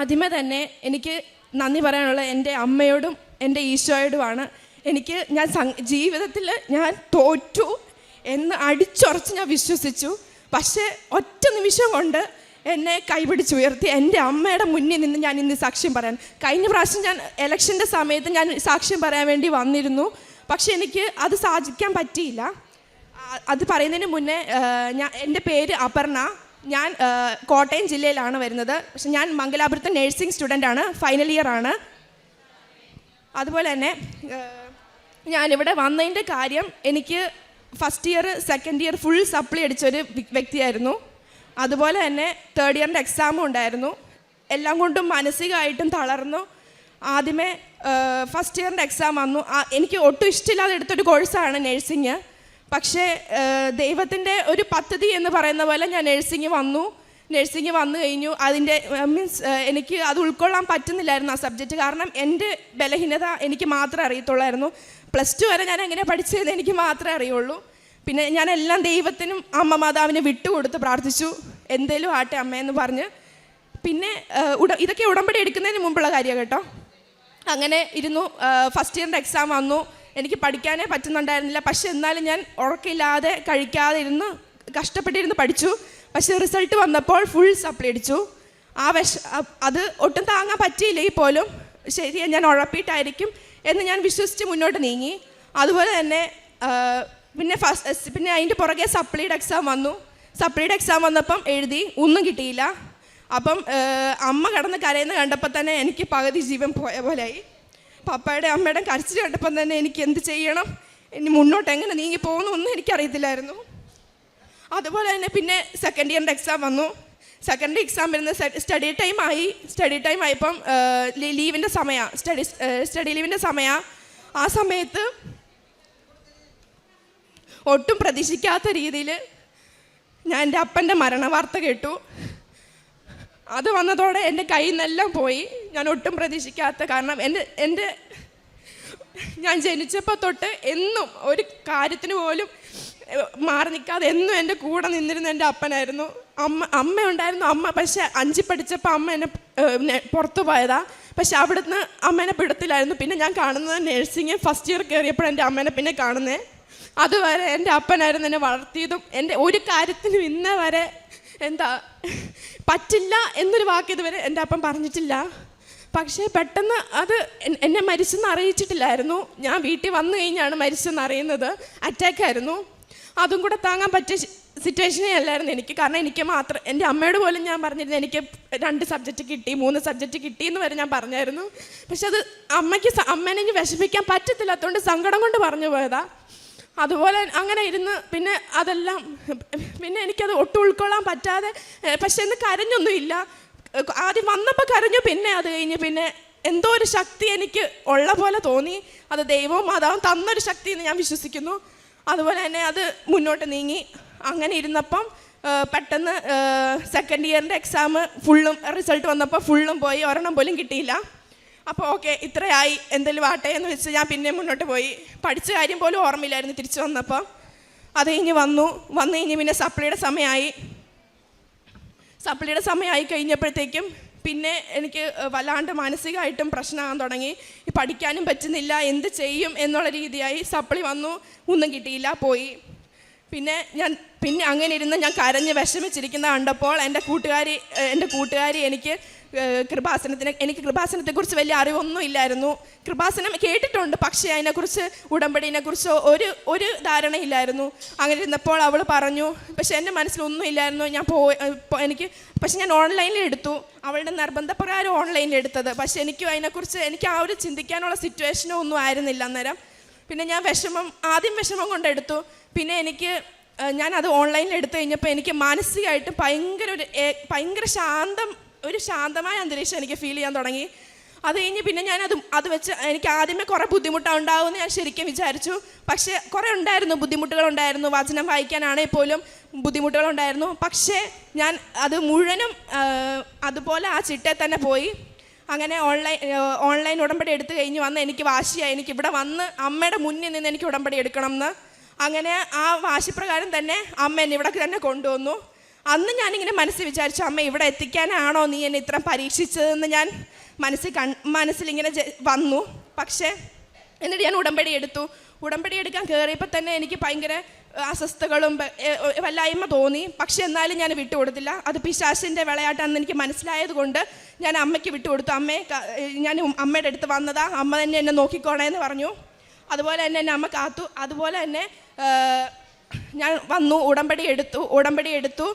ആദ്യമേ തന്നെ എനിക്ക് നന്ദി പറയാനുള്ള എന്റെ അമ്മയോടും എന്റെ ഈശോയോടുമാണ്. എനിക്ക് ഞാൻ ജീവിതത്തിൽ ഞാൻ തോറ്റു എന്ന് അടിച്ചുറച്ച് ഞാൻ വിശ്വസിച്ചു. പക്ഷേ ഒറ്റ നിമിഷം കൊണ്ട് എന്നെ കൈപിടിച്ച് ഉയർത്തി. എന്റെ അമ്മയുടെ മുന്നിൽ നിന്ന് ഞാൻ ഇന്ന് സാക്ഷ്യം പറയാൻ. കഴിഞ്ഞ പ്രാവശ്യം ഞാൻ ഇലക്ഷന്റെ സമയത്ത് ഞാൻ സാക്ഷ്യം പറയാൻ വേണ്ടി വന്നിരുന്നു. പക്ഷേ എനിക്ക് അത് സാധിക്കാൻ പറ്റിയില്ല. അത് പറയുന്നതിന് മുന്നേ ഞാൻ എന്റെ പേര് അപർണ. ഞാൻ കോട്ടയം ജില്ലയിലാണ് വരുന്നത്. പക്ഷെ ഞാൻ മംഗലാപുരത്ത് നഴ്സിംഗ് സ്റ്റുഡന്റ് ആണ്. ഫൈനൽ ഇയർ ആണ്. അതുപോലെ തന്നെ ഞാനിവിടെ വന്നതിന്റെ കാര്യം എനിക്ക് first year second year full supply അടിച്ചൊരു വ്യ- വ്യക്തിയായിരുന്നു. അതുപോലെ തന്നെ തേർഡ് ഇയറിന്റെ എക്സാമും ഉണ്ടായിരുന്നു. എല്ലാം കൊണ്ടും മാനസികമായിട്ടും തളർന്നു. ആദ്യമേ ഫസ്റ്റ് ഇയറിന്റെ എക്സാം വന്നു. എനിക്ക് ഒട്ടും ഇഷ്ടമില്ലാതെ എടുത്തൊരു കോഴ്സാണ് നഴ്സിങ് പക്ഷേ ദൈവത്തിന്റെ ഒരു പദ്ധതി എന്ന് പറയുന്ന പോലെ ഞാൻ നഴ്സിംഗ് വന്നു. നഴ്സിംഗ് വന്നു കഴിഞ്ഞു. അതിന്റെ മീൻസ് എനിക്ക് അത് ഉൾക്കൊള്ളാൻ പറ്റുന്നില്ലായിരുന്നു ആ സബ്ജക്റ്റ് കാരണം എന്റെ ബലഹീനത എനിക്ക് മാത്രമേ അറിയത്തുള്ളായിരുന്നു. പ്ലസ് ടു വരെ ഞാൻ എങ്ങനെ പഠിച്ചതെന്ന് എനിക്ക് മാത്രമേ അറിയുള്ളൂ. പിന്നെ ഞാൻ എല്ലാം ദൈവത്തിനും അമ്മ മാതാവിനെ വിട്ടുകൊടുത്ത് പ്രാർത്ഥിച്ചു. എന്തേലും ആട്ടെ അമ്മയെന്ന് പറഞ്ഞ്. പിന്നെ ഉട ഇതൊക്കെ ഉടമ്പടി എടുക്കുന്നതിന് മുമ്പുള്ള കാര്യമാണ് കേട്ടോ. അങ്ങനെ ഇരുന്നു. ഫസ്റ്റ് ഇയറിന്റെ എക്സാം വന്നു. എനിക്ക് പഠിക്കാനേ പറ്റുന്നുണ്ടായിരുന്നില്ല. പക്ഷെ എന്നാലും ഞാൻ ഉറക്കില്ലാതെ കഴിക്കാതെ ഇരുന്ന് കഷ്ടപ്പെട്ടിരുന്ന് പഠിച്ചു. പക്ഷെ റിസൾട്ട് വന്നപ്പോൾ ഫുൾ സപ്ലൈ അടിച്ചു. ആ വിഷ അത് ഒട്ടും താങ്ങാൻ പറ്റിയില്ലെങ്കിൽ പോലും. ശരി ഞാൻ ഉഴപ്പിയിട്ടായിരിക്കും എന്ന് ഞാൻ വിശ്വസിച്ച് മുന്നോട്ട് നീങ്ങി. അതുപോലെ തന്നെ പിന്നെ ഫസ്റ്റ് പിന്നെ അതിന്റെ പുറകെ സപ്ലൈഡ് എക്സാം വന്നു. സപ്ലൈഡ് എക്സാം വന്നപ്പം എഴുതി ഒന്നും കിട്ടിയില്ല. അപ്പം അമ്മ കടന്ന് കരയുന്ന കണ്ടപ്പോൾ തന്നെ എനിക്ക് പകുതി ജീവൻ പോയ പോലെയായി. പപ്പയുടെ അമ്മയുടെ കരച്ചിൽ കണ്ടപ്പം തന്നെ എനിക്ക് എന്ത് ചെയ്യണം? ഇനി മുന്നോട്ട് എങ്ങനെ നീങ്ങി പോകുന്നൊന്നും എനിക്കറിയത്തില്ലായിരുന്നു. അതുപോലെ തന്നെ പിന്നെ സെക്കൻഡ് ഇയറിന്റെ എക്സാം വന്നു. സെക്കൻഡ് എക്സാം വരുന്ന സ്റ്റഡി ടൈം ആയി. സ്റ്റഡി ടൈം ആയപ്പം ലീവിന്റെ സമയമാണ് സ്റ്റഡി സ്റ്റഡി ലീവിന്റെ സമയമാണ് ആ സമയത്ത് ഒട്ടും പ്രതീക്ഷിക്കാത്ത രീതിയിൽ ഞാൻ എന്റെ അപ്പന്റെ മരണ വാർത്ത കേട്ടു. അത് വന്നതോടെ എന്റെ കയ്യിൽ പോയി. ഞാൻ ഒട്ടും പ്രതീക്ഷിക്കാത്ത കാരണം എന്റെ എന്റെ ഞാൻ ജനിച്ചപ്പോൾ തൊട്ട് എന്നും ഒരു കാര്യത്തിന് പോലും മാറി നിൽക്കാതെ എന്നും എന്റെ കൂടെ നിന്നിരുന്ന എന്റെ അപ്പനായിരുന്നു. അമ്മ അമ്മ ഉണ്ടായിരുന്നു അമ്മ പക്ഷെ അഞ്ചി പഠിച്ചപ്പോൾ അമ്മ എന്നെ പുറത്തു പോയതാ. പക്ഷെ അവിടുന്ന് അമ്മേനെ പിടത്തിലായിരുന്നു പിന്നെ ഞാൻ കാണുന്നത് നഴ്സിംഗ് ഫസ്റ്റ് ഇയർ കയറിയപ്പോഴും എന്റെ അമ്മേനെ പിന്നെ കാണുന്നത് അതുവരെ എന്റെ അപ്പനായിരുന്നു എന്നെ വളർത്തിയതും എന്റെ ഒരു കാര്യത്തിനും ഇന്നേ വരെ എന്താ? പറ്റില്ല എന്നൊരു വാക്ക് ഇതുവരെ എന്റെ അപ്പം പറഞ്ഞിട്ടില്ല. പക്ഷേ പെട്ടെന്ന് അത് എന്നെ മരിച്ചെന്ന് അറിയിച്ചിട്ടില്ലായിരുന്നു. ഞാൻ വീട്ടിൽ വന്നു കഴിഞ്ഞാണ് മരിച്ചെന്ന് അറിയുന്നത്. അറ്റാക്ക് ആയിരുന്നു. അതും കൂടെ താങ്ങാൻ പറ്റിയ സിറ്റുവേഷനേ അല്ലായിരുന്നു എനിക്ക്. കാരണം എനിക്ക് മാത്രം എന്റെ അമ്മയോട് പോലും ഞാൻ പറഞ്ഞിരുന്നു എനിക്ക് രണ്ട് സബ്ജക്റ്റ് കിട്ടി മൂന്ന് സബ്ജക്റ്റ് കിട്ടി എന്ന് വരെ ഞാൻ പറഞ്ഞായിരുന്നു. പക്ഷെ അത് അമ്മയ്ക്ക് അമ്മേനെ വിഷമിക്കാൻ പറ്റത്തില്ലാത്തതുകൊണ്ട് സങ്കടം കൊണ്ട് പറഞ്ഞു പോയതാ. അതുപോലെ അങ്ങനെ ഇരുന്ന് പിന്നെ അതെല്ലാം പിന്നെ എനിക്കത് ഒട്ടും ഉൾക്കൊള്ളാൻ പറ്റാതെ പക്ഷെ ഇന്ന് കരഞ്ഞൊന്നുമില്ല ആദ്യം വന്നപ്പോൾ കരഞ്ഞു പിന്നെ അത് കഴിഞ്ഞ് പിന്നെ എന്തോ ഒരു ശക്തി എനിക്ക് ഉള്ള പോലെ തോന്നി. അത് ദൈവവും മാതാവും തന്നൊരു ശക്തി എന്ന് ഞാൻ വിശ്വസിക്കുന്നു. അതുപോലെ തന്നെ അത് മുന്നോട്ട് നീങ്ങി. അങ്ങനെ ഇരുന്നപ്പം പെട്ടെന്ന് സെക്കൻഡ് ഇയറിന്റെ എക്സാം ഫുള്ളും റിസൾട്ട് വന്നപ്പോൾ ഫുള്ളും പോയി. ഒരെണ്ണം പോലും കിട്ടിയില്ല. അപ്പോൾ ഓക്കെ ഇത്രയായി. എന്തെങ്കിലും ആട്ടെ എന്ന് വെച്ച് ഞാൻ പിന്നെ മുന്നോട്ട് പോയി. പഠിച്ച കാര്യം പോലും ഓർമ്മയില്ലായിരുന്നു തിരിച്ചു വന്നപ്പോൾ അത് കഴിഞ്ഞ് വന്നു. വന്നു കഴിഞ്ഞ് പിന്നെ സപ്ലിയുടെ സമയമായി. സപ്ലിയുടെ സമയമായി കഴിഞ്ഞപ്പോഴത്തേക്കും പിന്നെ എനിക്ക് വല്ലാണ്ട് മാനസികമായിട്ടും പ്രശ്നമാകാൻ തുടങ്ങി. പഠിക്കാനും പറ്റുന്നില്ല എന്ത് ചെയ്യും എന്നുള്ള രീതിയായി സപ്ലി വന്നു. ഒന്നും കിട്ടിയില്ല പോയി. പിന്നെ ഞാൻ പിന്നെ അങ്ങനെ ഇരുന്ന് ഞാൻ കരഞ്ഞ് വിഷമിച്ചിരിക്കുന്ന കണ്ടപ്പോൾ എന്റെ കൂട്ടുകാരി എന്റെ കൂട്ടുകാരി എനിക്ക് കൃപാസനത്തിനെ എനിക്ക് കൃപാസനത്തെക്കുറിച്ച് വലിയ അറിവൊന്നും ഇല്ലായിരുന്നു കൃപാസനം കേട്ടിട്ടുണ്ട് പക്ഷേ അതിനെക്കുറിച്ച് ഉടമ്പടിനെക്കുറിച്ചോ ഒരു ഒരു ധാരണയില്ലായിരുന്നു. അങ്ങനെ ഇരുന്നപ്പോൾ അവൾ പറഞ്ഞു പക്ഷേ എന്റെ മനസ്സിലൊന്നും ഇല്ലായിരുന്നു ഞാൻ പോ എനിക്ക് പക്ഷെ ഞാൻ ഓൺലൈനിൽ എടുത്തു. അവളുടെ നിർബന്ധപ്രകാരം ഓൺലൈനിൽ എടുത്തത്. പക്ഷേ എനിക്ക് അതിനെക്കുറിച്ച് എനിക്ക് ആ ഒരു ചിന്തിക്കാനുള്ള സിറ്റുവേഷനോ ഒന്നും ആയിരുന്നില്ല അന്നേരം. പിന്നെ ഞാൻ വിഷമം ആദ്യം വിഷമം കൊണ്ടെടുത്തു പിന്നെ എനിക്ക് ഞാനത് ഓൺലൈനിൽ എടുത്തു കഴിഞ്ഞപ്പോൾ എനിക്ക് മാനസികമായിട്ട് ഭയങ്കര ഒരു ഭയങ്കര ശാന്തം ഒരു ശാന്തമായ അന്തരീക്ഷം എനിക്ക് ഫീൽ ചെയ്യാൻ തുടങ്ങി. അത് കഴിഞ്ഞ് പിന്നെ ഞാൻ അത് അത് വെച്ച് എനിക്ക് ആദ്യമേ കുറേ ബുദ്ധിമുട്ടുണ്ടാവുമെന്ന് ഞാൻ ശരിക്കും വിചാരിച്ചു. പക്ഷേ കുറേ ഉണ്ടായിരുന്നു ബുദ്ധിമുട്ടുകൾ ഉണ്ടായിരുന്നു. വചനം വായിക്കാനാണെങ്കിൽ പോലും ബുദ്ധിമുട്ടുകളുണ്ടായിരുന്നു പക്ഷേ ഞാൻ അത് മുഴുവനും അതുപോലെ ആ ചിട്ടയിൽ തന്നെ പോയി. അങ്ങനെ ഓൺലൈൻ ഓൺലൈൻ ഉടമ്പടി എടുത്തു കഴിഞ്ഞ് വന്ന് എനിക്ക് വാശിയായി. എനിക്ക് ഇവിടെ വന്ന് അമ്മയുടെ മുന്നിൽ നിന്ന് എനിക്ക് ഉടമ്പടി എടുക്കണം എന്ന് അങ്ങനെ ആ വാശിപ്രകാരം തന്നെ അമ്മ എന്നെ ഇവിടെ തന്നെ കൊണ്ടുവന്നു. അന്ന് ഞാനിങ്ങനെ മനസ്സിൽ വിചാരിച്ചു അമ്മ ഇവിടെ എത്തിക്കാനാണോ നീ എന്നെ ഇത്ര പരീക്ഷിച്ചതെന്ന് ഞാൻ മനസ്സിൽ കൺ മനസ്സിലിങ്ങനെ വന്നു. പക്ഷേ എന്നിട്ട് ഞാൻ ഉടമ്പടി എടുത്തു. ഉടമ്പടി എടുക്കാൻ കയറിയപ്പോൾ തന്നെ എനിക്ക് ഭയങ്കര അസ്വസ്ഥകളും വല്ലായ്മ തോന്നി. പക്ഷെ എന്നാലും ഞാൻ വിട്ടുകൊടുത്തില്ല. അത് പിശാശിന്റെ വിളയാട്ടാണെന്ന് എനിക്ക് മനസ്സിലായത് കൊണ്ട് ഞാൻ അമ്മയ്ക്ക് വിട്ടുകൊടുത്തു. അമ്മയെ ഞാൻ അമ്മയുടെ അടുത്ത് വന്നതാ. അമ്മ തന്നെ എന്നെ നോക്കിക്കോണേ എന്ന് പറഞ്ഞു. അതുപോലെ തന്നെ എന്നെ അമ്മ കാത്തു. അതുപോലെ തന്നെ ഞാൻ വന്നു ഉടമ്പടി എടുത്തു ഉടമ്പടി എടുത്തു.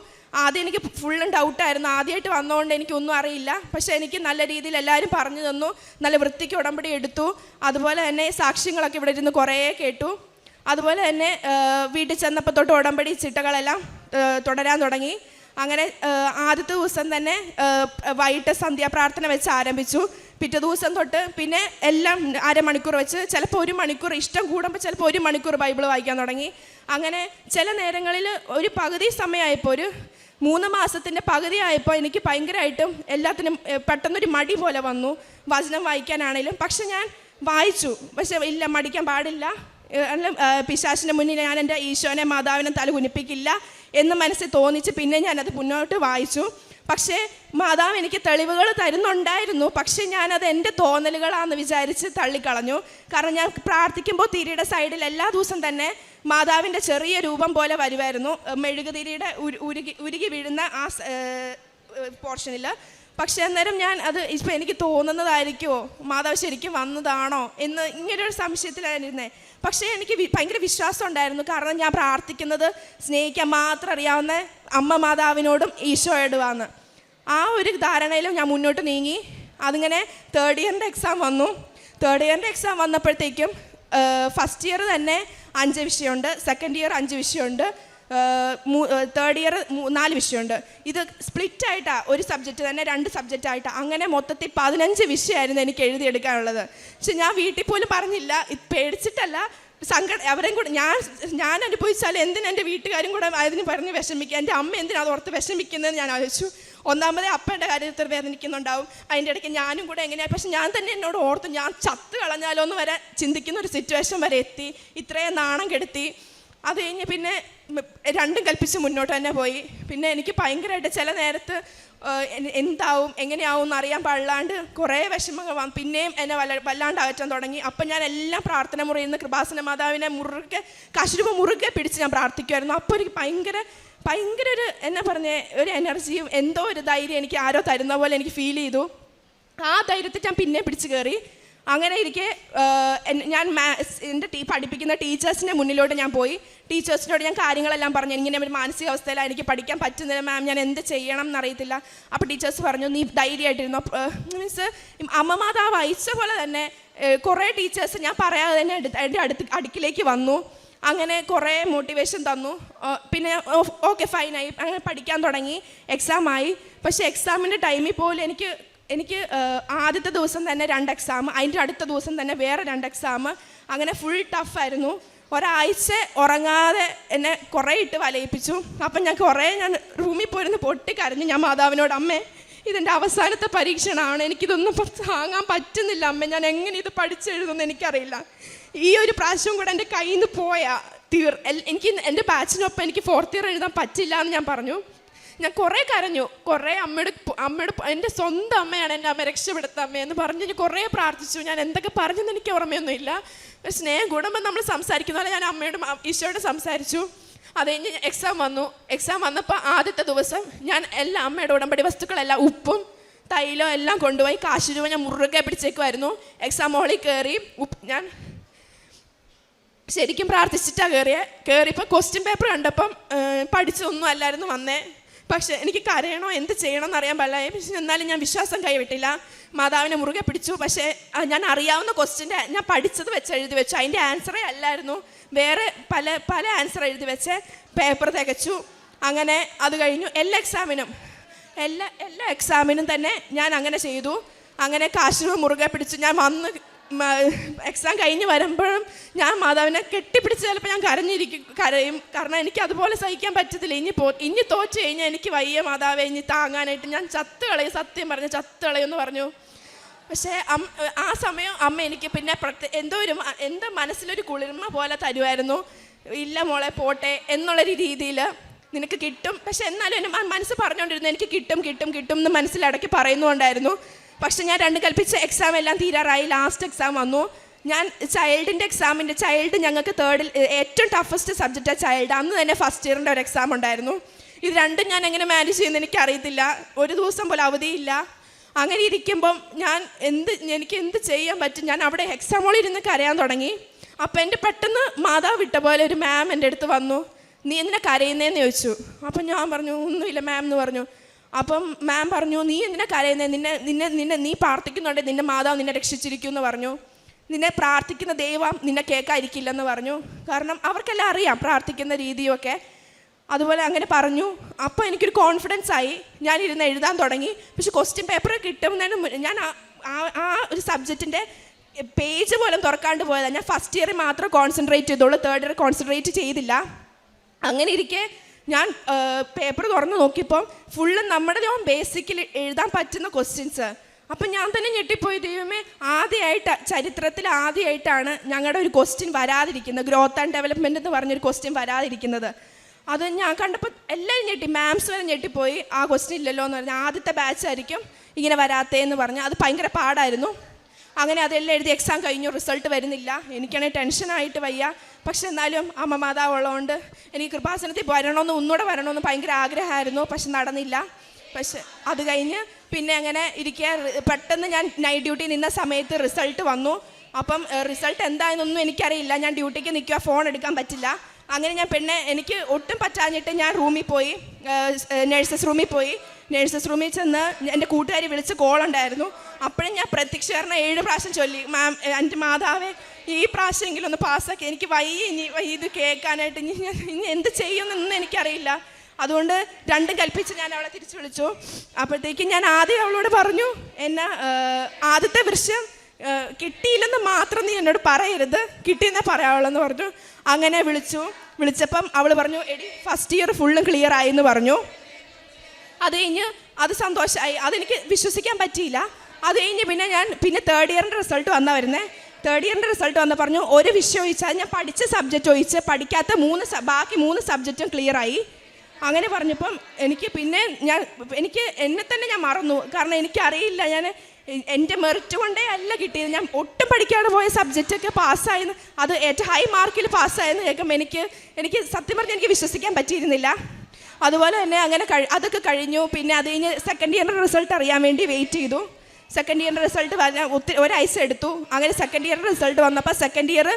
ആദ്യം എനിക്ക് ഫുള്ളും ഡൗട്ടായിരുന്നു ആദ്യമായിട്ട് വന്നതുകൊണ്ട് എനിക്കൊന്നും അറിയില്ല. പക്ഷെ എനിക്ക് നല്ല രീതിയിൽ എല്ലാവരും പറഞ്ഞു തന്നു. നല്ല വൃത്തിക്ക് ഉടമ്പടി എടുത്തു. അതുപോലെ തന്നെ സാക്ഷ്യങ്ങളൊക്കെ ഇവിടെ ഇരുന്ന് കുറേ കേട്ടു. അതുപോലെ തന്നെ വീട്ടിൽ ചെന്നപ്പോൾ തൊട്ട് ഉടമ്പടി ചിട്ടകളെല്ലാം തുടരാൻ തുടങ്ങി. അങ്ങനെ ആദ്യത്തെ ദിവസം തന്നെ വൈകിട്ട് സന്ധ്യാപ്രാർത്ഥന വെച്ച് ആരംഭിച്ചു. പിറ്റേ ദിവസം തൊട്ട് പിന്നെ എല്ലാം അരമണിക്കൂർ വെച്ച് ചിലപ്പോൾ ഒരു മണിക്കൂർ ഇഷ്ടം കൂടുമ്പോൾ ചിലപ്പോൾ ഒരു മണിക്കൂർ ബൈബിൾ വായിക്കാൻ തുടങ്ങി. അങ്ങനെ ചില നേരങ്ങളിൽ ഒരു പകുതി സമയമായപ്പോൾ ഒരു മൂന്ന് മാസത്തിന്റെ പകുതി ആയപ്പോൾ എനിക്ക് ഭയങ്കരമായിട്ടും എല്ലാത്തിനും പെട്ടെന്നൊരു മടി പോലെ വന്നു. വചനം വായിക്കാനാണേലും. പക്ഷെ ഞാൻ വായിച്ചു. പക്ഷെ ഇല്ല മടിക്കാൻ പാടില്ല. പിശാശിന്റെ മുന്നിൽ ഞാൻ എന്റെ ഈശോനെ മാതാവിനെ തല കുനിപ്പിക്കില്ല എന്ന് മനസ്സിൽ തോന്നിച്ച് പിന്നെ ഞാനത് മുന്നോട്ട് വായിച്ചു. പക്ഷേ മാതാവ് എനിക്ക് തെളിവുകൾ തരുന്നുണ്ടായിരുന്നു. പക്ഷേ ഞാനത് എന്റെ തോന്നലുകളാണെന്ന് വിചാരിച്ച് തള്ളിക്കളഞ്ഞു. കാരണം ഞാൻ പ്രാർത്ഥിക്കുമ്പോൾ തിരിയുടെ സൈഡിൽ എല്ലാ ദിവസം തന്നെ മാതാവിന്റെ ചെറിയ രൂപം പോലെ വരുമായിരുന്നു മെഴുകുതിരിയുടെ ഉരു- ഉരുകി ഉരുകി വീഴുന്ന ആ പോർഷനിൽ പക്ഷേ അന്നേരം ഞാൻ അത് ഇപ്പം എനിക്ക് തോന്നുന്നതായിരിക്കുമോ മാതാവ് ശരിക്കും വന്നതാണോ? എന്ന് ഇങ്ങനൊരു സംശയത്തിലായിരുന്നേ പക്ഷേ എനിക്ക് ഭയങ്കര വിശ്വാസം ഉണ്ടായിരുന്നു. കാരണം ഞാൻ പ്രാർത്ഥിക്കുന്നത് സ്നേഹിക്കാൻ മാത്രം അറിയാവുന്ന അമ്മ മാതാവിനോടും ഈശോയോടുമാണ് ആ ഒരു ധാരണയിലും ഞാൻ മുന്നോട്ട് നീങ്ങി. അതിങ്ങനെ തേർഡ് ഇയറിന്റെ എക്സാം വന്നു. തേർഡ് ഇയറിന്റെ എക്സാം വന്നപ്പോഴത്തേക്കും ഫസ്റ്റ് ഇയർ തന്നെ അഞ്ച് വിഷയമുണ്ട്. സെക്കൻഡ് ഇയർ അഞ്ച് വിഷയമുണ്ട്. തേർഡ് ഇയർ നാല് വിഷയമുണ്ട്. ഇത് സ്പ്ലിറ്റ് ആയിട്ടാണ് ഒരു സബ്ജക്റ്റ് തന്നെ രണ്ട് സബ്ജക്റ്റ് ആയിട്ടാണ് അങ്ങനെ മൊത്തത്തിൽ പതിനഞ്ച് വിഷയമായിരുന്നു എനിക്ക് എഴുതിയെടുക്കാനുള്ളത്. പക്ഷെ ഞാൻ വീട്ടിൽ പോലും പറഞ്ഞില്ല. പേടിച്ചിട്ടല്ല. സങ്കട അവരെയും കൂടെ ഞാൻ ഞാൻ അനുഭവിച്ചാൽ എന്തിനാ എന്റെ വീട്ടുകാരും കൂടെ അതിന് പറഞ്ഞ് വിഷമിക്കുക? എന്റെ അമ്മ എന്തിനാ അത് ഓർത്ത് വിഷമിക്കുന്നതെന്ന് ഞാൻ ആലോചിച്ചു. ഒന്നാമതേ അപ്പന്റെ കാര്യത്തിൽ വേദനിക്കുന്നുണ്ടാവും. അതിന്റെ ഇടയ്ക്ക് ഞാനും കൂടെ എങ്ങനെയാണ് പക്ഷെ ഞാൻ തന്നെ എന്നോട് ഓർത്തു ഞാൻ ചത്ത് കളഞ്ഞാലോ എന്ന് വരെ ചിന്തിക്കുന്ന ഒരു സിറ്റുവേഷൻ വരെ എത്തി. ഇത്രയും നാണം കെടുത്തി. അത് കഴിഞ്ഞ് പിന്നെ രണ്ടും കൽപ്പിച്ച് മുന്നോട്ട് തന്നെ പോയി. പിന്നെ എനിക്ക് ഭയങ്കരമായിട്ട് ചില നേരത്ത് എന്താവും എങ്ങനെയാവും എന്ന് അറിയാൻ പാടില്ലാണ്ട് കുറേ വിഷമങ്ങൾ വന്നു. പിന്നെയും എന്നെ വല്ല വല്ലാണ്ട് അകറ്റാൻ തുടങ്ങി. അപ്പം ഞാൻ എല്ലാം പ്രാർത്ഥന മുറിയിൽ നിന്ന് കൃപാസന മാതാവിനെ മുറുകെ കശുരൂപ മുറുകെ പിടിച്ച് ഞാൻ പ്രാർത്ഥിക്കുമായിരുന്നു അപ്പോൾ എനിക്ക് ഭയങ്കര ഭയങ്കര ഒരു എന്നാ പറഞ്ഞേ ഒരു എനർജിയും എന്തോ ഒരു ധൈര്യം എനിക്ക് ആരോ തരുന്ന പോലെ എനിക്ക് ഫീൽ ചെയ്തു. ആ ധൈര്യത്തിൽ ഞാൻ പിന്നെ പിടിച്ച് കയറി. അങ്ങനെ ഇരിക്കെ ഞാൻ എന്റെ ടീ പഠിപ്പിക്കുന്ന ടീച്ചേഴ്സിന്റെ മുന്നിലോട്ട് ഞാൻ പോയി. ടീച്ചേഴ്സിനോട് ഞാൻ കാര്യങ്ങളെല്ലാം പറഞ്ഞു. ഇങ്ങനെ ഒരു മാനസികാവസ്ഥയിലാണ് എനിക്ക് പഠിക്കാൻ പറ്റുന്നില്ല മാം ഞാൻ എന്ത് ചെയ്യണം എന്നറിയത്തില്ല. അപ്പോൾ ടീച്ചേഴ്സ് പറഞ്ഞു നീ ധൈര്യമായിട്ടിരുന്നു? മീൻസ് അമ്മ മാതാവ് അയച്ച പോലെ തന്നെ കുറേ ടീച്ചേഴ്സ് ഞാൻ പറയാതെ തന്നെ അടുത്ത് എന്റെ അടുത്ത് അടുക്കിലേക്ക് വന്നു. അങ്ങനെ കുറേ മോട്ടിവേഷൻ തന്നു. പിന്നെ ഓക്കെ ഫൈനായി. അങ്ങനെ പഠിക്കാൻ തുടങ്ങി. എക്സാമായി പക്ഷേ എക്സാമിന്റെ ടൈമിൽ പോലും എനിക്ക് എനിക്ക് ആദ്യത്തെ ദിവസം തന്നെ രണ്ട് എക്സാം അതിന്റെ അടുത്ത ദിവസം തന്നെ വേറെ രണ്ട് എക്സാം അങ്ങനെ ഫുൾ ടഫായിരുന്നു ഒരാഴ്ച ഉറങ്ങാതെ എന്നെ കുറേ ഇട്ട് വലയിപ്പിച്ചു. അപ്പം ഞാൻ കുറേ ഞാൻ റൂമിൽ പോയിരുന്ന് പൊട്ടിക്കരഞ്ഞു ഞാൻ മാതാവിനോട് അമ്മേ ഇതെന്റെ അവസാനത്തെ പരീക്ഷണമാണ് എനിക്കിതൊന്നും താങ്ങാൻ പറ്റുന്നില്ല അമ്മ. ഞാൻ എങ്ങനെ ഇത് പഠിച്ചെഴുതുമെന്ന് എനിക്കറിയില്ല. ഈ ഒരു പ്രാവശ്യം കൂടെ എന്റെ കയ്യിൽ നിന്ന് പോയാ തീർ എനിക്ക് എന്റെ ബാച്ചിനൊപ്പം എനിക്ക് ഫോർത്ത് ഇയർ എഴുതാൻ പറ്റില്ല എന്ന് ഞാൻ പറഞ്ഞു. ഞാൻ കുറേ കരഞ്ഞു. കുറേ അമ്മയുടെ അമ്മയുടെ എന്റെ സ്വന്തം അമ്മയാണ് എന്റെ അമ്മ രക്ഷപ്പെടുത്ത അമ്മയെന്ന് പറഞ്ഞ് ഞാൻ കുറേ പ്രാർത്ഥിച്ചു. ഞാൻ എന്തൊക്കെ പറഞ്ഞെന്ന് എനിക്ക് ഓർമ്മയൊന്നുമില്ല. സ്നേഹം കൂടുമ്പോൾ നമ്മൾ സംസാരിക്കുന്ന പോലെ ഞാൻ അമ്മയോട് ഈശോയോട് സംസാരിച്ചു. അത് കഴിഞ്ഞ് എക്സാം വന്നു. എക്സാം വന്നപ്പോൾ ആദ്യത്തെ ദിവസം ഞാൻ എല്ലാ അമ്മയുടെ ഉടമ്പടി വസ്തുക്കളെല്ലാം ഉപ്പും തൈലോ എല്ലാം കൊണ്ടുപോയി കാശ് രൂപ ഞാൻ മുറുകെ പിടിച്ചേക്കുമായിരുന്നു. എക്സാം ഹോളിൽ കയറി ഉപ്പ് ഞാൻ ശരിക്കും പ്രാർത്ഥിച്ചിട്ടാണ് കയറിയ. കയറിയപ്പോൾ ക്വസ്റ്റ്യൻ പേപ്പർ കണ്ടപ്പം പഠിച്ചൊന്നും അല്ലായിരുന്നു വന്നേ. പക്ഷേ എനിക്ക് കരയണോ? എന്ത് ചെയ്യണം എന്നറിയാൻ പാടില്ല പക്ഷേ എന്നാലും ഞാൻ വിശ്വാസം കൈവിട്ടില്ല. മാതാവിനെ മുറുകെ പിടിച്ചു. പക്ഷേ ഞാൻ അറിയാവുന്ന ക്വസ്റ്റിന്റെ ഞാൻ പഠിച്ചത് വെച്ച് എഴുതി വെച്ചു. അതിന്റെ ആൻസറേ അല്ലായിരുന്നു. വേറെ പല പല ആൻസർ എഴുതി വെച്ച് പേപ്പർ തികച്ചു. അങ്ങനെ അത് കഴിഞ്ഞു. എല്ലാ എക്സാമിനും എല്ലാ എല്ലാ എക്സാമിനും തന്നെ ഞാൻ അങ്ങനെ ചെയ്തു. അങ്ങനെ കാശുരൂപ മുറുകെ പിടിച്ചു ഞാൻ വന്ന് എക്സാം കഴിഞ്ഞ് വരുമ്പോഴും ഞാൻ മാതാവിനെ കെട്ടിപ്പിടിച്ച് ചിലപ്പോൾ ഞാൻ കരഞ്ഞിരിക്കും കരയും. കാരണം എനിക്ക് അതുപോലെ സഹിക്കാൻ പറ്റത്തില്ല. ഇനി പോ ഇനി തോച്ചു കഴിഞ്ഞാൽ എനിക്ക് വയ്യ മാതാവെ ഇനി താങ്ങാനായിട്ട് ഞാൻ ചത്ത് കളയും. സത്യം പറഞ്ഞു ചത്ത് കളയും എന്ന് പറഞ്ഞു. പക്ഷേ ആ സമയം അമ്മ എനിക്ക് പിന്നെ പ്രത്യേക എന്തോ ഒരു എന്തോ മനസ്സിലൊരു കുളിർമ പോലെ തരുമായിരുന്നു ഇല്ല മോളെ പോട്ടെ എന്നുള്ളൊരു രീതിയിൽ നിനക്ക് കിട്ടും. പക്ഷെ എന്നാലും എന്റെ മനസ്സ് പറഞ്ഞുകൊണ്ടിരുന്നു എനിക്ക് കിട്ടും കിട്ടും കിട്ടും എന്ന് മനസ്സിലടക്കി പറയുന്നുണ്ടായിരുന്നു പക്ഷെ ഞാൻ രണ്ട് കൽപ്പിച്ച എക്സാം എല്ലാം തീരാറായി. ലാസ്റ്റ് എക്സാം വന്നു. ഞാൻ ചൈൽഡിന്റെ എക്സാമിന്റെ ചൈൽഡ് ഞങ്ങൾക്ക് തേർഡിൽ ഏറ്റവും ടഫസ്റ്റ് സബ്ജക്റ്റാണ് ചൈൽഡ് അന്ന് തന്നെ ഫസ്റ്റ് ഇയറിന്റെ ഒരു എക്സാം ഉണ്ടായിരുന്നു. ഇത് രണ്ടും ഞാൻ എങ്ങനെ മാനേജ് ചെയ്യുന്നത് എനിക്കറിയത്തില്ല. ഒരു ദിവസം പോലും അവധിയില്ല അങ്ങനെ ഇരിക്കുമ്പം ഞാൻ എന്ത് എനിക്ക് എന്ത് ചെയ്യാൻ പറ്റും? ഞാൻ അവിടെ എക്സാം ഇരുന്ന് കരയാൻ തുടങ്ങി. അപ്പം എന്റെ പെട്ടെന്ന് മാതാവ് വിട്ട പോലെ ഒരു മാം എന്റെ അടുത്ത് വന്നു. നീ എന്തിനാ കരയുന്നതെന്ന് ചോദിച്ചു. അപ്പം ഞാൻ പറഞ്ഞു ഒന്നുമില്ല മാം എന്ന് പറഞ്ഞു. അപ്പം മാം പറഞ്ഞു നീ എന്തിനാ കരയുന്നത് നിന്നെ നിന്നെ നിന്നെ നീ പ്രാർത്ഥിക്കുന്നുണ്ട് നിന്റെ മാതാവ് നിന്നെ രക്ഷിച്ചിരിക്കും എന്ന് പറഞ്ഞു. നിന്നെ പ്രാർത്ഥിക്കുന്ന ദൈവം നിന്നെ കേൾക്കാതിരിക്കില്ലെന്ന് പറഞ്ഞു. കാരണം അവർക്കെല്ലാം അറിയാം പ്രാർത്ഥിക്കുന്ന രീതിയൊക്കെ. അതുപോലെ അങ്ങനെ പറഞ്ഞു. അപ്പോൾ എനിക്കൊരു കോൺഫിഡൻസ് ആയി. ഞാൻ ഇരുന്ന് എഴുതാൻ തുടങ്ങി. പക്ഷെ ക്വസ്റ്റ്യൻ പേപ്പർ കിട്ടുന്നതിന് ഞാൻ ആ- ഒരു സബ്ജക്റ്റിന്റെ പേജ് പോലും തുറക്കാണ്ട് പോയതാണ് ഞാൻ ഫസ്റ്റ് ഇയറിൽ മാത്രം കോൺസെൻട്രേറ്റ് ചെയ്തോളൂ തേർഡ് ഇയർ കോൺസെൻട്രേറ്റ് ചെയ്തില്ല. അങ്ങനെ ഇരിക്കെ ഞാൻ പേപ്പർ തുറന്ന് നോക്കിയപ്പോൾ ഫുള്ള് നമ്മുടെ ബേസിക്കിൽ എഴുതാൻ പറ്റുന്ന ക്വസ്റ്റ്യൻസ് അപ്പം ഞാൻ തന്നെ ഞെട്ടിപ്പോയി. ദൈവമേ ആദ്യമായിട്ട് ചരിത്രത്തിൽ ആദ്യമായിട്ടാണ് ഞങ്ങളുടെ ഒരു ക്വസ്റ്റ്യൻ വരാതിരിക്കുന്നത്. ഗ്രോത്ത് ആൻഡ് ഡെവലപ്മെന്റ് എന്ന് പറഞ്ഞൊരു ക്വസ്റ്റ്യൻ വരാതിരിക്കുന്നത്. അത് ഞാൻ കണ്ടപ്പോൾ എല്ലാവരും ഞെട്ടി മാംസ് വരെ ഞെട്ടിപ്പോയി. ആ ക്വസ്റ്റ്യൻ ഇല്ലല്ലോ എന്ന് പറഞ്ഞാൽ ആദ്യത്തെ ബാച്ചായിരിക്കും ഇങ്ങനെ വരാത്തേ എന്ന് പറഞ്ഞാൽ അത് ഭയങ്കര പാടായിരുന്നു. അങ്ങനെ അതെല്ലാം എഴുതി എക്സാം കഴിഞ്ഞു റിസൾട്ട് വരുന്നില്ല. എനിക്കാണെങ്കിൽ ടെൻഷനായിട്ട് വയ്യ. പക്ഷെ എന്നാലും അമ്മ മാതാവ് ഉള്ളതുകൊണ്ട് എനിക്ക് കൃപാസനത്തിൽ വരണമെന്ന് ഒന്നുകൂടെ വരണമെന്ന് ഭയങ്കര ആഗ്രഹമായിരുന്നു. പക്ഷെ നടന്നില്ല. പക്ഷെ അത് കഴിഞ്ഞ് പിന്നെ അങ്ങനെ ഇരിക്കുക പെട്ടെന്ന് ഞാൻ നൈറ്റ് ഡ്യൂട്ടി നിന്ന സമയത്ത് റിസൾട്ട് വന്നു. അപ്പം റിസൾട്ട് എന്തായെന്നൊന്നും എനിക്കറിയില്ല. ഞാൻ ഡ്യൂട്ടിക്ക് നിൽക്കുക ഫോൺ എടുക്കാൻ പറ്റില്ല. അങ്ങനെ ഞാൻ പെണ്ണെ എനിക്ക് ഒട്ടും പറ്റാഞ്ഞിട്ട് ഞാൻ റൂമിൽ പോയി. നഴ്സസ് റൂമിൽ പോയി. നേഴ്സസ് റൂമിൽ ചെന്ന് എന്റെ കൂട്ടുകാരി വിളിച്ച് കോളുണ്ടായിരുന്നു അപ്പോഴും ഞാൻ പ്രത്യക്ഷീകരണം ഏഴ് പ്രാവശ്യം ചൊല്ലി. മാം എന്റെ മാതാവേ ഈ പ്രാവശ്യമെങ്കിലും ഒന്ന് പാസ്സാക്കി എനിക്ക് വൈ ഇനി വൈ ഇത് കേൾക്കാനായിട്ട്. ഇനി ഞാൻ ഇനി എന്ത് ചെയ്യുമെന്നൊന്നും എനിക്കറിയില്ല. അതുകൊണ്ട് രണ്ടും കൽപ്പിച്ച് ഞാൻ അവളെ തിരിച്ചു വിളിച്ചു. അപ്പോഴത്തേക്കും ഞാൻ ആദ്യം അവളോട് പറഞ്ഞു എന്നെ ആദ്യത്തെ വൃക്ഷം കിട്ടിയില്ലെന്ന് മാത്രം നീ എന്നോട് പറയരുത്. കിട്ടിയെന്നേ പറയാവുള്ളൂ എന്ന് പറഞ്ഞു. അങ്ങനെ വിളിച്ചു. വിളിച്ചപ്പം അവൾ പറഞ്ഞു എടി ഫസ്റ്റ് ഇയർ ഫുള്ളും ക്ലിയർ ആയി എന്ന് പറഞ്ഞു. അത് കഴിഞ്ഞ് അത് സന്തോഷമായി അതെനിക്ക് വിശ്വസിക്കാൻ പറ്റിയില്ല. അത് കഴിഞ്ഞ് പിന്നെ ഞാൻ പിന്നെ തേർഡ് ഇയറിന്റെ റിസൾട്ട് വന്നാ വരുന്നേ. തേർഡ് ഇയറിന്റെ റിസൾട്ട് വന്ന് പറഞ്ഞു ഒരു വിഷയം ചോദിച്ചാൽ ഞാൻ പഠിച്ച സബ്ജക്റ്റ് ചോദിച്ച് പഠിക്കാത്ത മൂന്ന് ബാക്കി മൂന്ന് സബ്ജക്റ്റും ക്ലിയറായി അങ്ങനെ പറഞ്ഞപ്പം എനിക്ക് പിന്നെ ഞാൻ എനിക്ക് എന്നെ തന്നെ ഞാൻ മറന്നു. കാരണം എനിക്കറിയില്ല ഞാൻ എന്റെ മെറിറ്റ് കൊണ്ടേ അല്ല കിട്ടിയത്. ഞാൻ ഒട്ടും പഠിക്കാതെ പോയ സബ്ജക്റ്റൊക്കെ പാസ്സായെന്ന് അത് ഏറ്റവും ഹൈ മാർക്കിൽ പാസ്സായെന്ന് കേൾക്കുമ്പോൾ എനിക്ക് എനിക്ക് സത്യം പറഞ്ഞാൽ എനിക്ക് വിശ്വസിക്കാൻ പറ്റിയിരുന്നില്ല. അതുപോലെ തന്നെ അങ്ങനെ അതൊക്കെ കഴിഞ്ഞു. പിന്നെ അത് കഴിഞ്ഞ് സെക്കൻഡ് ഇയറിന്റെ റിസൾട്ട് അറിയാൻ വേണ്ടി വെയിറ്റ് ചെയ്തു. സെക്കൻഡ് ഇയറിന്റെ റിസൾട്ട് വന്ന ഒത്തിരി ഒരാഴ്ച എടുത്തു. അങ്ങനെ സെക്കൻഡ് ഇയറിന്റെ റിസൾട്ട് വന്നപ്പോൾ സെക്കൻഡ് ഇയർ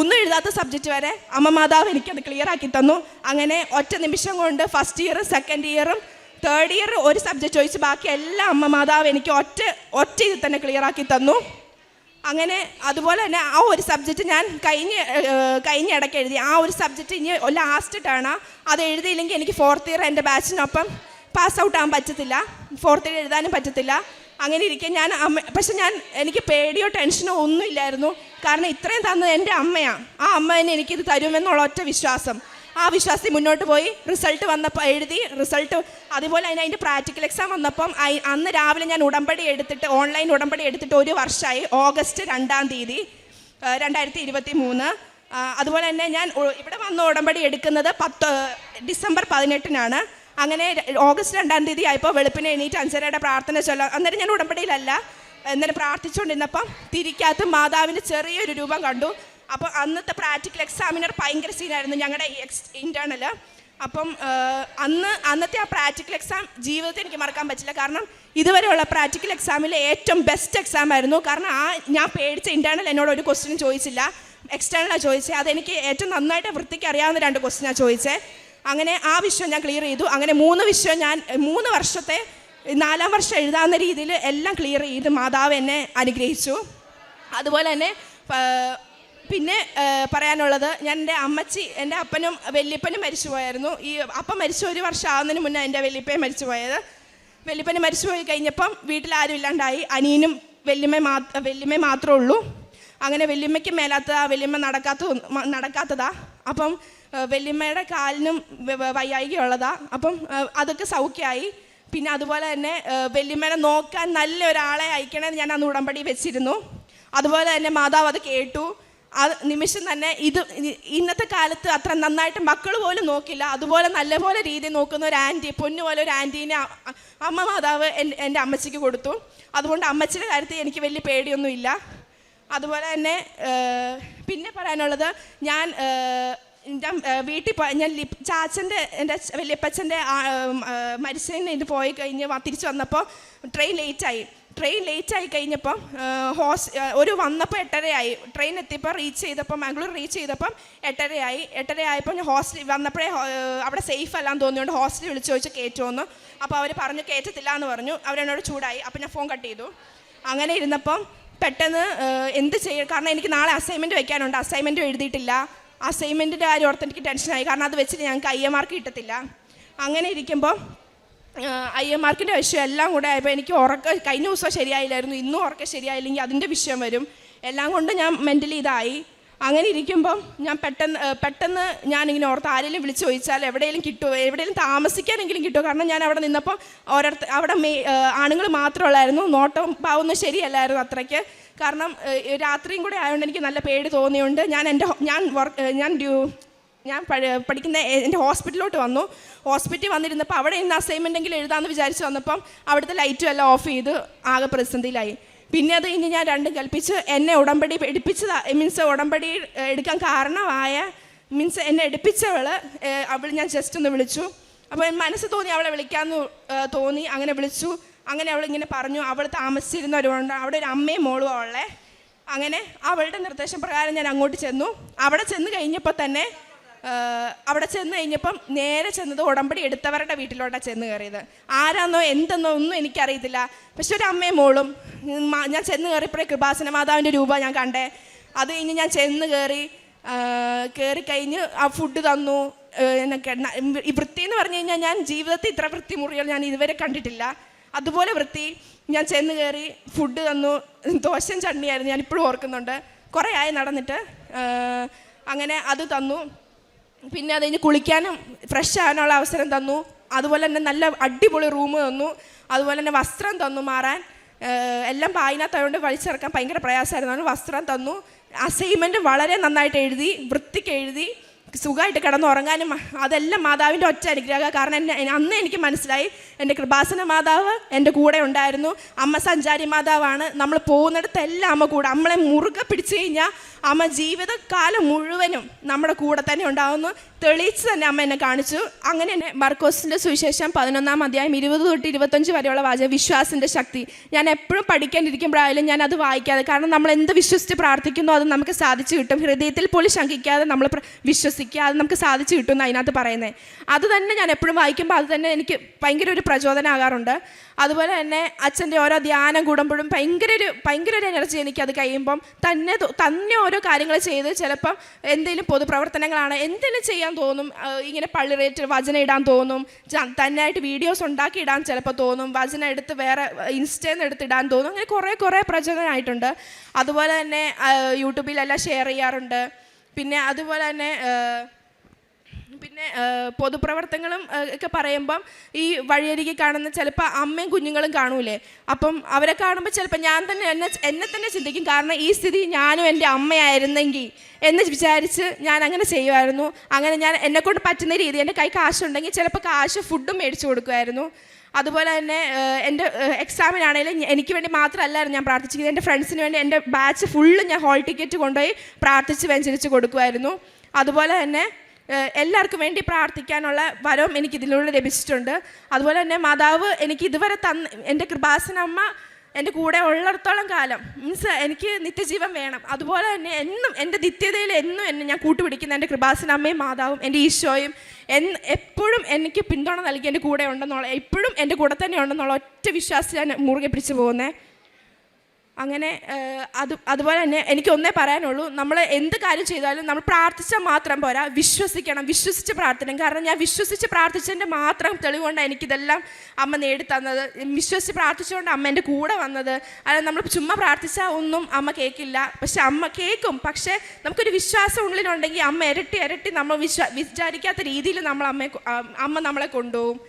ഒന്നും എഴുതാത്ത സബ്ജക്റ്റ് വരെ അമ്മ മാതാവ് എനിക്കത് ക്ലിയർ ആക്കി തന്നു. അങ്ങനെ ഒറ്റ നിമിഷം കൊണ്ട് ഫസ്റ്റ് ഇയർ സെക്കൻഡ് ഇയറും തേർഡ് ഇയർ ഒരു സബ്ജക്റ്റ് ചോദിച്ച് ബാക്കി എല്ലാ അമ്മ മാതാവ് എനിക്ക് ഒറ്റ ഒറ്റ ഇതിൽ തന്നെ ക്ലിയർ ആക്കി തന്നു. അങ്ങനെ അതുപോലെ തന്നെ ആ ഒരു സബ്ജക്റ്റ് ഞാൻ കഴിഞ്ഞ കഴിഞ്ഞ ഇടയ്ക്ക് എഴുതി. ആ ഒരു സബ്ജക്റ്റ് ഇനി ലാസ്റ്റ് ടേണാ അത് എഴുതിയില്ലെങ്കിൽ എനിക്ക് ഫോർത്ത് ഇയർ എന്റെ ബാച്ചിനൊപ്പം പാസ് ഔട്ട് ആകാൻ പറ്റത്തില്ല. ഫോർത്ത് ഇയർ എഴുതാനും പറ്റത്തില്ല. അങ്ങനെ ഇരിക്കെ ഞാൻ അമ്മ പക്ഷെ ഞാൻ എനിക്ക് പേടിയോ ടെൻഷനോ ഒന്നും ഇല്ലായിരുന്നു. കാരണം ഇത്രയും തന്നത് എന്റെ അമ്മയാണ് ആ അമ്മ തന്നെ എനിക്കിത് തരുമെന്നുള്ള ഒറ്റ വിശ്വാസം. ആ വിശ്വാസത്തിൽ മുന്നോട്ട് പോയി. റിസൾട്ട് വന്നപ്പോൾ എഴുതി. റിസൾട്ട് അതുപോലെ തന്നെ അതിന്റെ പ്രാക്ടിക്കൽ എക്സാം വന്നപ്പം അന്ന് രാവിലെ ഞാൻ ഉടമ്പടി എടുത്തിട്ട് ഓൺലൈൻ ഉടമ്പടി എടുത്തിട്ട് ഒരു വർഷമായി ഓഗസ്റ്റ് രണ്ടാം തീയതി രണ്ടായിരത്തി ഇരുപത്തി മൂന്ന് അതുപോലെ തന്നെ ഞാൻ ഇവിടെ വന്ന് ഉടമ്പടി എടുക്കുന്നത് പത്ത് ഡിസംബർ പതിനെട്ടിനാണ്. അങ്ങനെ ഓഗസ്റ്റ് രണ്ടാം തീയതി ആയപ്പോൾ വെളുപ്പിനെ എണീറ്റ് അഞ്ചരയുടെ പ്രാർത്ഥന ചൊല്ല അന്നേരം ഞാൻ ഉടമ്പടിയിലല്ല. എന്നെ പ്രാർത്ഥിച്ചുകൊണ്ടിരുന്നപ്പം തിരിക്കാത്ത മാതാവിന്റെ ചെറിയൊരു രൂപം കണ്ടു. അപ്പോൾ അന്നത്തെ പ്രാക്ടിക്കൽ എക്സാമിനർ ഭയങ്കര സീനായിരുന്നു ഞങ്ങളുടെ എക്സ് ഇന്റേണൽ അപ്പം അന്ന് അന്നത്തെ ആ പ്രാക്ടിക്കൽ എക്സാം ജീവിതത്തിൽ എനിക്ക് മറക്കാൻ പറ്റില്ല. കാരണം ഇതുവരെയുള്ള പ്രാക്ടിക്കൽ എക്സാമിലെ ഏറ്റവും ബെസ്റ്റ് എക്സാം ആയിരുന്നു. കാരണം ആ ഞാൻ പേടിച്ച ഇന്റേണൽ എന്നോട് ഒരു ക്വസ്റ്റ്യൻ ചോദിച്ചില്ല. എക്സ്റ്റേണലാണ് ചോദിച്ചത് അതെനിക്ക് ഏറ്റവും നന്നായിട്ട് വൃത്തിക്ക് അറിയാവുന്ന രണ്ട് ക്വസ്റ്റ്യനാണ് ചോദിച്ചത് അങ്ങനെ ആ വിഷയം ഞാൻ ക്ലിയർ ചെയ്തു. അങ്ങനെ മൂന്ന് വിഷയം ഞാൻ മൂന്ന് വർഷത്തെ നാലാം വർഷം എഴുതാവുന്ന രീതിയിൽ എല്ലാം ക്ലിയർ ചെയ്ത് മാതാവ് എന്നെ അനുഗ്രഹിച്ചു. അതുപോലെ തന്നെ പിന്നെ പറയാനുള്ളത് ഞാൻ എന്റെ അമ്മച്ചി എന്റെ അപ്പനും വല്യപ്പനും മരിച്ചു പോയായിരുന്നു. ഈ അപ്പം മരിച്ചു ഒരു വർഷം ആവുന്നതിന് മുന്നേ എന്റെ വല്യപ്പയും മരിച്ചു പോയത്. വല്യപ്പന് മരിച്ചു പോയി കഴിഞ്ഞപ്പം വീട്ടിൽ ആരും ഇല്ലാണ്ടായി. അനിയനും വല്യമ്മ മാ വല്യമ്മ മാത്രമേ ഉള്ളൂ. അങ്ങനെ വല്യമ്മയ്ക്ക് മേലാത്തതാ വല്യമ്മ നടക്കാത്ത നടക്കാത്തതാ. അപ്പം വല്യമ്മയുടെ കാലിനും വ- വ- വയ്യായിക ഉള്ളതാ അപ്പം അതൊക്കെ സൗഖ്യമായി പിന്നെ അതുപോലെ തന്നെ വല്യമ്മേനെ നോക്കാൻ നല്ല ഒരാളെ അയക്കണമെന്ന് ഞാൻ അന്ന് ഉടമ്പടി വെച്ചിരുന്നു. അതുപോലെ തന്നെ മാതാവ് അത് കേട്ടു. ആ നിമിഷം തന്നെ ഇത് ഇന്നത്തെ കാലത്ത് അത്ര നന്നായിട്ട് മക്കൾ പോലും നോക്കില്ല. അതുപോലെ നല്ലപോലെ രീതി നോക്കുന്ന ഒരു ആന്റി പൊന്നു പോലെ ഒരു ആന്റീനെ അമ്മ മാതാവ് എന്റെ അമ്മച്ചിക്ക് കൊടുത്തു. അതുകൊണ്ട് അമ്മച്ചിയുടെ കാര്യത്തിൽ എനിക്ക് വലിയ പേടിയൊന്നുമില്ല. അതുപോലെ തന്നെ പിന്നെ പറയാനുള്ളത് ഞാൻ എന്റെ വീട്ടിൽ പോയി ഞാൻ ചാച്ചന്റെ എന്റെ വലിയപ്പച്ചന്റെ മരിച്ചതിന് ഇത് പോയി കഴിഞ്ഞ് തിരിച്ച് വന്നപ്പോൾ ട്രെയിൻ ലേറ്റായി. ട്രെയിൻ ലേറ്റ് ആയി കഴിഞ്ഞപ്പം ഹോസ് ഒരു വന്നപ്പോൾ എട്ടരയായി. ട്രെയിൻ എത്തിയപ്പോൾ റീച്ച് ചെയ്തപ്പം ബാംഗ്ലൂർ റീച്ച് ചെയ്തപ്പം എട്ടരയായി. എട്ടരയായപ്പോൾ ഞാൻ ഹോസ്റ്റലിൽ വന്നപ്പോഴേ അവിടെ സേഫ് അല്ലാന്ന് തോന്നിയോണ്ട് ഹോസ്റ്റലിൽ വിളിച്ച് ചോദിച്ച് കയറ്റുമെന്ന് അപ്പോൾ അവർ പറഞ്ഞു കയറ്റത്തില്ല എന്ന് പറഞ്ഞു അവരെന്നോട് ചൂടായി. അപ്പോൾ ഞാൻ ഫോൺ കട്ട് ചെയ്തു. അങ്ങനെ ഇരുന്നപ്പം പെട്ടെന്ന് എന്ത് ചെയ്യും കാരണം എനിക്ക് നാളെ അസൈൻമെന്റ് വയ്ക്കാനുണ്ട് അസൈൻമെന്റും എഴുതിയിട്ടില്ല. അസൈൻമെന്റിന്റെ കാര്യം ഓർത്ത് എനിക്ക് ടെൻഷനായി കാരണം അത് വെച്ചിട്ട് ഞങ്ങൾക്ക് ഐ മാർക്ക് കിട്ടത്തില്ല. അങ്ങനെ ഇരിക്കുമ്പോൾ ഐ എം മാർക്കിന്റെ വിഷയം എല്ലാം കൂടെ ആയപ്പോൾ എനിക്ക് ഉറക്കം കഴിഞ്ഞ ദിവസം ശരിയായില്ലായിരുന്നു ഇന്നും ഉറക്കം ശരിയായില്ലെങ്കിൽ അതിന്റെ വിഷയം വരും. എല്ലാം കൊണ്ട് ഞാൻ മെന്റലി ഇതായി. അങ്ങനെ ഇരിക്കുമ്പം ഞാൻ പെട്ടെന്ന് പെട്ടെന്ന് ഞാനിങ്ങനെ ഓർത്ത് ആരെങ്കിലും വിളിച്ച് ചോദിച്ചാൽ എവിടെയെങ്കിലും കിട്ടുമോ എവിടെയെങ്കിലും താമസിക്കാനെങ്കിലും കിട്ടുമോ കാരണം ഞാൻ അവിടെ നിന്നപ്പോൾ ഓരോരുത്തർ അവിടെ മേ ആണുങ്ങൾ മാത്രമുള്ളായിരുന്നു നോട്ടം പാവുന്നത് ശരിയല്ലായിരുന്നു അത്രയ്ക്ക്. കാരണം രാത്രിയും കൂടെ ആയതുകൊണ്ട് എനിക്ക് നല്ല പേടി തോന്നിയുണ്ട് ഞാൻ എന്റെ ഞാൻ വർക്ക് ഞാൻ ഡ്യൂ ഞാൻ പഠിക്കുന്ന എന്റെ ഹോസ്പിറ്റലിലോട്ട് വന്നു. ഹോസ്പിറ്റലിൽ വന്നിരുന്നപ്പോൾ അവിടെ ഇന്ന് അസൈൻമെന്റ് എങ്കിലും എഴുതാമെന്ന് വിചാരിച്ച് വന്നപ്പം അവിടുത്തെ ലൈറ്റും എല്ലാം ഓഫ് ചെയ്ത് ആകെ പ്രതിസന്ധിയിലായി. പിന്നെ അത് ഇനി ഞാൻ രണ്ടും കൽപ്പിച്ച് എന്നെ ഉടമ്പടി എടുപ്പിച്ചത് മീൻസ് ഉടമ്പടി എടുക്കാൻ കാരണമായ മീൻസ് എന്നെ എടുപ്പിച്ചവൾ അവൾ ഞാൻ ജസ്റ്റ് ഒന്ന് വിളിച്ചു. അപ്പോൾ മനസ്സ് തോന്നി അവളെ വിളിക്കാമെന്ന് തോന്നി അങ്ങനെ വിളിച്ചു. അങ്ങനെ അവൾ ഇങ്ങനെ പറഞ്ഞു അവൾ താമസിച്ചിരുന്നവരുണ്ട് അവിടെ ഒരു അമ്മയും മോളും അവളെ അങ്ങനെ അവളുടെ നിർദ്ദേശം പ്രകാരം ഞാൻ അങ്ങോട്ട് ചെന്നു. അവിടെ ചെന്ന് കഴിഞ്ഞപ്പോൾ തന്നെ അവിടെ ചെന്ന് കഴിഞ്ഞപ്പം നേരെ ചെന്നത് ഉടമ്പടി എടുത്തവരുടെ വീട്ടിലോട്ടാണ് ചെന്ന് കയറിയത്. ആരാന്നോ എന്തെന്നോ ഒന്നും എനിക്കറിയത്തില്ല. പക്ഷെ ഒരു അമ്മയും മോളും ഞാൻ ചെന്ന് കയറിയപ്പോഴേ കൃപാസന മാതാവിന്റെ രൂപ ഞാൻ കണ്ടേ. അത് കഴിഞ്ഞ് ഞാൻ ചെന്ന് കയറി കയറി കഴിഞ്ഞ് ആ ഫുഡ് തന്നു. എന്നൊക്കെ ഈ വൃത്തി എന്ന് പറഞ്ഞു കഴിഞ്ഞാൽ ഞാൻ ജീവിതത്തിൽ ഇത്ര വൃത്തി മുറികൾ ഞാൻ ഇതുവരെ കണ്ടിട്ടില്ല. അതുപോലെ വൃത്തി ഞാൻ ചെന്ന് കയറി ഫുഡ് തന്നു. ദോശയും ചട്നിയായിരുന്നു ഞാൻ ഇപ്പോഴും ഓർക്കുന്നുണ്ട്. കുറേ ആയി നടന്നിട്ട് അങ്ങനെ അത് തന്നു. പിന്നെ അത് കഴിഞ്ഞ് കുളിക്കാനും ഫ്രഷ് ആകാനുള്ള അവസരം തന്നു. അതുപോലെ തന്നെ നല്ല അടിപൊളി റൂം തന്നു. അതുപോലെ തന്നെ വസ്ത്രം തന്നു മാറാൻ. എല്ലാം പായിനകത്തായതുകൊണ്ട് വലിച്ചിറക്കാൻ ഭയങ്കര പ്രയാസമായിരുന്നു. അതുകൊണ്ട് വസ്ത്രം തന്നു. അസൈൻമെന്റ് വളരെ നന്നായിട്ട് എഴുതി വൃത്തിക്ക് എഴുതി സുഖമായിട്ട് കിടന്നുറങ്ങാനും അതെല്ലാം മാതാവിന്റെ ഒറ്റ അനുഗ്രഹം. കാരണം എന്നെ അന്ന് എനിക്ക് മനസ്സിലായി എന്റെ കൃപാസന മാതാവ് എന്റെ കൂടെ ഉണ്ടായിരുന്നു. അമ്മ സഞ്ചാരി മാതാവാണ്. നമ്മൾ പോകുന്നിടത്തെല്ലാം അമ്മ കൂടെ നമ്മളെ മുറുകെ പിടിച്ചു കഴിഞ്ഞാൽ അമ്മ ജീവിതകാലം മുഴുവനും നമ്മുടെ കൂടെ തന്നെ ഉണ്ടാവുന്നു. തെളിയിച്ച് തന്നെ അമ്മ എന്നെ കാണിച്ചു. അങ്ങനെ തന്നെ മർക്കോസിന്റെ സുവിശേഷം പതിനൊന്നാം അധ്യായം ഇരുപത് തൊട്ട് ഇരുപത്തഞ്ച് വരെയുള്ള വാചകം വിശ്വാസിന്റെ ശക്തി. ഞാൻ എപ്പോഴും പഠിക്കാണ്ടിരിക്കുമ്പോഴായാലും ഞാൻ അത് വായിക്കാതെ കാരണം നമ്മൾ എന്ത് വിശ്വസിച്ച് പ്രാർത്ഥിക്കുന്നു അത് നമുക്ക് സാധിച്ചു കിട്ടും. ഹൃദയത്തിൽ പോലും ശങ്കിക്കാതെ നമ്മൾ വിശ്വസിക്കുക അത് നമുക്ക് സാധിച്ചു കിട്ടും എന്ന് അതിനകത്ത് പറയുന്നത് അത് തന്നെ ഞാൻ എപ്പോഴും വായിക്കുമ്പോൾ അത് തന്നെ എനിക്ക് ഭയങ്കര ഒരു പ്രചോദനമാകാറുണ്ട് അതുപോലെ തന്നെ അച്ഛന്റെ ഓരോ ധ്യാനം കൂടുമ്പോഴും ഭയങ്കര ഒരു ഭയങ്കര ഒരു എനർജി എനിക്കത് കഴിയുമ്പം തന്നെ തന്നെ ഓരോ കാര്യങ്ങൾ ചെയ്ത് ചിലപ്പം എന്തെങ്കിലും പൊതുപ്രവർത്തനങ്ങളാണ് എന്തെങ്കിലും ചെയ്യാൻ തോന്നും ഇങ്ങനെ പള്ളി റേറ്റ് വചന ഇടാൻ തോന്നും തന്നെയായിട്ട് വീഡിയോസ് ഉണ്ടാക്കി ഇടാൻ ചിലപ്പോൾ തോന്നും വചന എടുത്ത് വേറെ ഇൻസ്റ്റയിൽ നിന്ന് എടുത്ത് ഇടാൻ തോന്നും അങ്ങനെ കുറേ കുറേ പ്രചോദനമായിട്ടുണ്ട്. അതുപോലെ തന്നെ യൂട്യൂബിലെല്ലാം ഷെയർ ചെയ്യാറുണ്ട്. പിന്നെ അതുപോലെ തന്നെ പിന്നെ പൊതുപ്രവർത്തനങ്ങളും ഒക്കെ പറയുമ്പം ഈ വഴിയരികെ കാണുന്ന ചിലപ്പോൾ അമ്മയും കുഞ്ഞുങ്ങളും കാണൂലേ? അപ്പം അവരെ കാണുമ്പോൾ ചിലപ്പോൾ ഞാൻ തന്നെ എന്നെ എന്നെ തന്നെ ചിന്തിക്കും. കാരണം ഈ സ്ഥിതി ഞാനും എന്റെ അമ്മയായിരുന്നെങ്കിൽ എന്ന് വിചാരിച്ച് ഞാൻ അങ്ങനെ ചെയ്യുമായിരുന്നു അങ്ങനെ ഞാൻ എന്നെക്കൊണ്ട് പറ്റുന്ന രീതി എന്റെ കൈ കാശുണ്ടെങ്കിൽ ചിലപ്പോൾ കാശ് ഫുഡും മേടിച്ചു കൊടുക്കുമായിരുന്നു അതുപോലെ തന്നെ എന്റെ എക്സാമിനാണെങ്കിലും എനിക്ക് വേണ്ടി മാത്രമല്ലായിരുന്നു ഞാൻ പ്രാർത്ഥിച്ചത് എന്റെ ഫ്രണ്ട്സിന് വേണ്ടി എന്റെ ബാച്ച് ഫുള്ള് ഞാൻ ഹോൾ ടിക്കറ്റ് കൊണ്ടുപോയി പ്രാർത്ഥിച്ച് വെഞ്ചരിച്ച് കൊടുക്കുമായിരുന്നു അതുപോലെ തന്നെ എല്ലാവർക്കും വേണ്ടി പ്രാർത്ഥിക്കാനുള്ള വരവും എനിക്ക് ഇതിലൂടെ ലഭിച്ചിട്ടുണ്ട്. അതുപോലെ തന്നെ മാതാവ് എനിക്ക് ഇതുവരെ തന്ന് എന്റെ കൃപാസനമ്മ എന്റെ കൂടെ ഉള്ളിടത്തോളം കാലം മീൻസ് എനിക്ക് നിത്യജീവൻ വേണം. അതുപോലെ തന്നെ എന്നും എന്റെ നിത്യതയിൽ എന്നും എന്നെ ഞാൻ കൂട്ടുപിടിക്കുന്ന എന്റെ കൃപാസനമ്മയും മാതാവും എന്റെ ഈശോയും എന്ന് എപ്പോഴും എനിക്ക് പിന്തുണ നൽകി എന്റെ കൂടെ ഉണ്ടെന്നുള്ള എപ്പോഴും എന്റെ കൂടെ തന്നെ ഉണ്ടെന്നുള്ള ഒറ്റ വിശ്വാസം ഞാൻ മുറുകെ പിടിച്ചു പോകുന്നത്. അങ്ങനെ അത് അതുപോലെ തന്നെ എനിക്ക് ഒന്നേ പറയാനുള്ളൂ. നമ്മൾ എന്ത് കാര്യം ചെയ്താലും നമ്മൾ പ്രാർത്ഥിച്ചാൽ മാത്രം പോരാ. വിശ്വസിക്കണം. വിശ്വസിച്ച് പ്രാർത്ഥിക്കണം. കാരണം ഞാൻ വിശ്വസിച്ച് പ്രാർത്ഥിച്ചതിന്റെ മാത്രം തെളിവുകൊണ്ടാണ് എനിക്കിതെല്ലാം അമ്മ നേടിത്തന്നത്. വിശ്വസിച്ച് പ്രാർത്ഥിച്ചുകൊണ്ട് അമ്മ എന്റെ കൂടെ വന്നത്. അതായത് നമ്മൾ ചുമ്മാ പ്രാർത്ഥിച്ചാൽ ഒന്നും അമ്മ കേൾക്കില്ല പക്ഷെ അമ്മ കേൾക്കും പക്ഷേ നമുക്കൊരു വിശ്വാസം ഉള്ളിലുണ്ടെങ്കിൽ അമ്മ ഇരട്ടി ഇരട്ടി നമ്മൾ വിശ്വ വിചാരിക്കാത്ത രീതിയിൽ നമ്മൾ അമ്മയെ അമ്മ നമ്മളെ കൊണ്ടുപോകും.